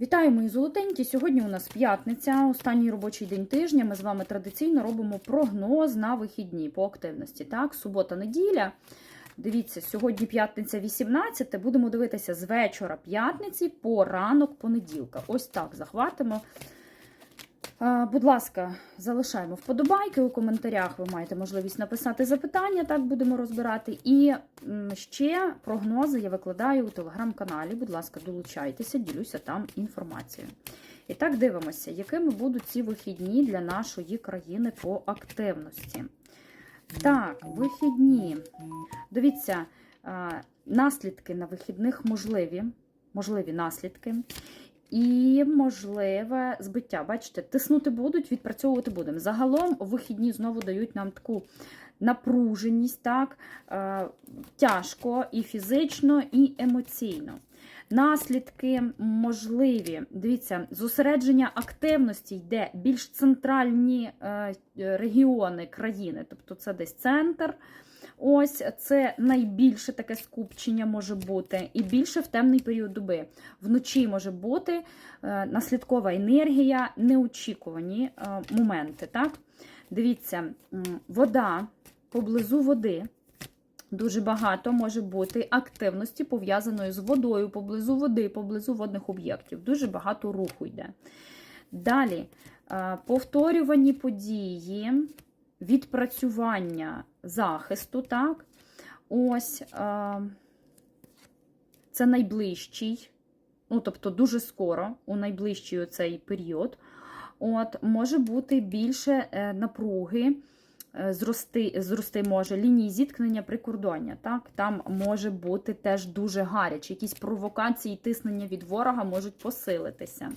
Вітаю, мої золотенькі. Сьогодні у нас п'ятниця, останній робочий день тижня. Ми з вами традиційно робимо прогноз на вихідні по активності. Так, субота, неділя. Дивіться, сьогодні п'ятниця 18. Будемо дивитися з вечора п'ятниці по ранок понеділка. Ось так захватимо. А, Будь ласка, залишаємо вподобайки у коментарях. Ви маєте можливість написати запитання, так будемо розбирати. І ще прогнози я викладаю у телеграм-каналі. Будь ласка, долучайтеся, ділюся там інформацією. І так дивимося, якими будуть ці вихідні для нашої країни по активності. Так, вихідні. Дивіться, наслідки на вихідних можливі. Можливі наслідки. І можливе збиття. Бачите, тиснути будуть, відпрацьовувати будемо. Загалом вихідні знову дають нам таку напруженість, так, е, тяжко і фізично, і емоційно. Наслідки можливі. Дивіться, зосередження активності йде більш центральні е, регіони країни, тобто це десь центр. Ось це найбільше таке скупчення може бути, і більше в темний період доби. Вночі може бути е, наслідкова енергія, неочікувані е, моменти. Так? Дивіться, вода поблизу води. Дуже багато може бути активності пов'язаної з водою, поблизу води, поблизу водних об'єктів. Дуже багато руху йде. Далі е, повторювані події, відпрацювання захисту, так? Ось е, це найближчий, ну, тобто дуже скоро, у найближчий цей період. От, Може бути більше е, напруги, е, зрости, зрости може лінії зіткнення прикордоння. Так? Там може бути теж дуже гаряче. Якісь провокації, тиснення від ворога можуть посилитися.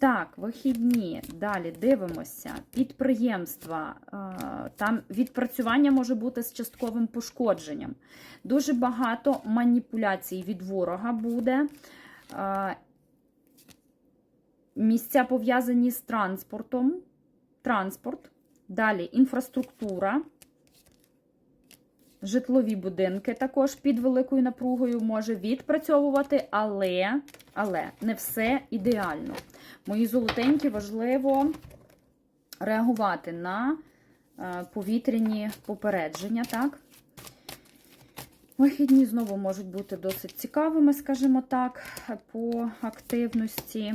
Так, вихідні. Далі дивимося. Підприємства. е, Там відпрацювання може бути з частковим пошкодженням. Дуже багато маніпуляцій від ворога буде. Е, Місця пов'язані з транспортом. Транспорт. Далі інфраструктура. Житлові будинки також під великою напругою може відпрацьовувати, але, але не все ідеально. Мої золотенькі важливо реагувати на е, повітряні попередження. так? Вихідні знову можуть бути досить цікавими, скажімо так, по активності.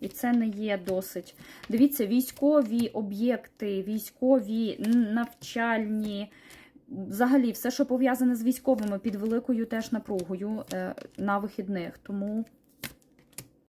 І це не є досить. Дивіться, військові об'єкти, військові навчальні. Взагалі, все, що пов'язане з військовими, під великою теж напругою е, на вихідних. Тому